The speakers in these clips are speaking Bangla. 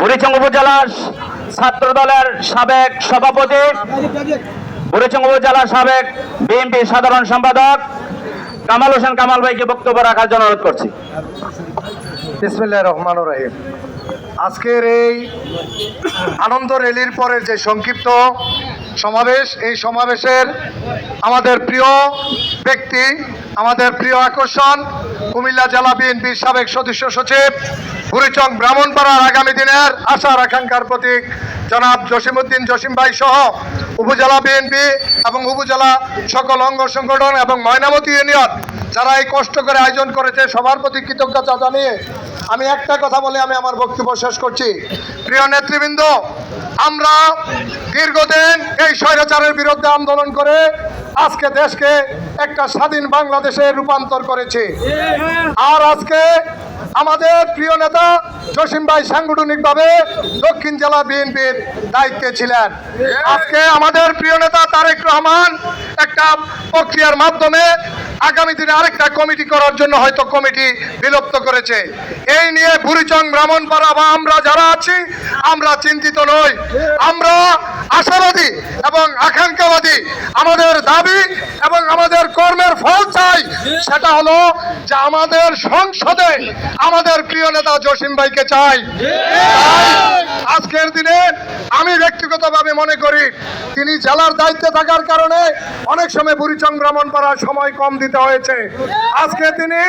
বুড়িচং উপজেলার ছাত্র দলের সাবেক সভাপতি, বুড়িচং উপজেলার সাবেক বিএনপি সাধারণ সম্পাদক কামাল হোসেন কামাল ভাইকে বক্তব্য রাখার জন্য অনুরোধ করছি। রহমান রহিম। আজকের এই আনন্দ র্যালির পরে যে সংক্ষিপ্ত সমাবেশ, এই সমাবেশের আমাদের প্রিয় ব্যক্তি, আমাদের প্রিয় আকর্ষণ কুমিল্লা জেলা বিএনপির সাবেক সদস্য সচিব, বুড়িচং ব্রাহ্মণপাড়ার আগামী দিনের আশার আকাঙ্ক্ষার প্রতীক জনাব জসিমউদ্দিন জসিম ভাই সহ উপজেলা বিএনপি এবং উপজেলা সকল অঙ্গ সংগঠন এবং ময়নামতি ইউনিয়ন যারা এই কষ্ট করে আয়োজন করেছে, সবার প্রতি কৃতজ্ঞতা জানিয়ে আমি একটা কথা বলে, আমি আমার বক্তব্য শেষ করছি। প্রিয় নেতৃবৃন্দ, আমরা দীর্ঘদিন এই স্বৈরাচারের বিরুদ্ধে আন্দোলন করে আজকে দেশকে একটা স্বাধীন বাংলাদেশে রূপান্তর করেছি। আর আজকে আমাদের প্রিয় নেতা জসিম ভাই সাংগঠনিকভাবে দক্ষিণ জেলা বিএনপির দায়িত্বে ছিলেন। আজকে আমাদের প্রিয় নেতা তারেক রহমান একটা প্রক্রিয়ার মাধ্যমে আগামী দিনে আরেকটা কমিটি করার জন্য হয়তো কমিটি বিলুপ্ত করেছে। এই নিয়ে বুড়িচং ব্রাহ্মণপাড়া বা আমরা যারা আছি, আমরা চিন্তিত নই। আমরা আশাবাদী এবং আকাঙ্ক্ষাবাদী। আমাদের দাবি এবং আমাদের কর্মের ফল চাই সেটা হলো যে আমাদের সংসদে আমাদের প্রিয় নেতা জসিম ভাইকে চাই। আজকের দিনে আমি ব্যক্তিগতভাবে মনে করি তিনি জেলার দায়িত্বে থাকার কারণে অনেক সময় বুড়িচং ভ্রমণ করার সময় কম দিতে হয়েছে। আজকে তিনি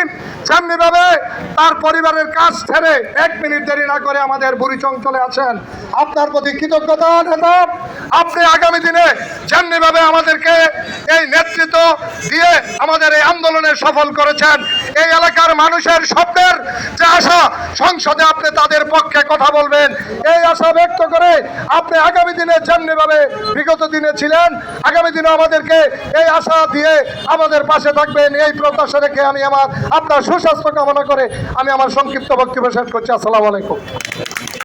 যেমনিভাবে তার পরিবারের কাজ ছেড়ে এক মিনিট দেরি না করে আমাদের বুড়িচং চলে আসেন আপনার প্রতি কৃতজ্ঞতা, নেতা, আপনি আগামী দিনে যেমনিভাবে আমাদেরকে এই নেতৃত্ব দিয়ে আমাদের এই আন্দোলনে সফল করেছেন, এই এলাকার মানুষের স্বপ্নের যে আশা, সংসদে আপনি তাদের পক্ষে কথা বলবেন, এই আশা ব্যক্ত করে আপনি আগামী দিনে যেমনিভাবে বিগত দিনে ছিলেন, আগামী দিনে আমাদেরকে এই আশা দিয়ে আমাদের পাশে থাকবেন। এই প্রত্যাশা রেখে আমি আমার, আপনার সুস্বাস্থ্য কামনা করে আমি আমার সংক্ষিপ্ত বক্তব্য শেষ করছি। আসসালামু আলাইকুম।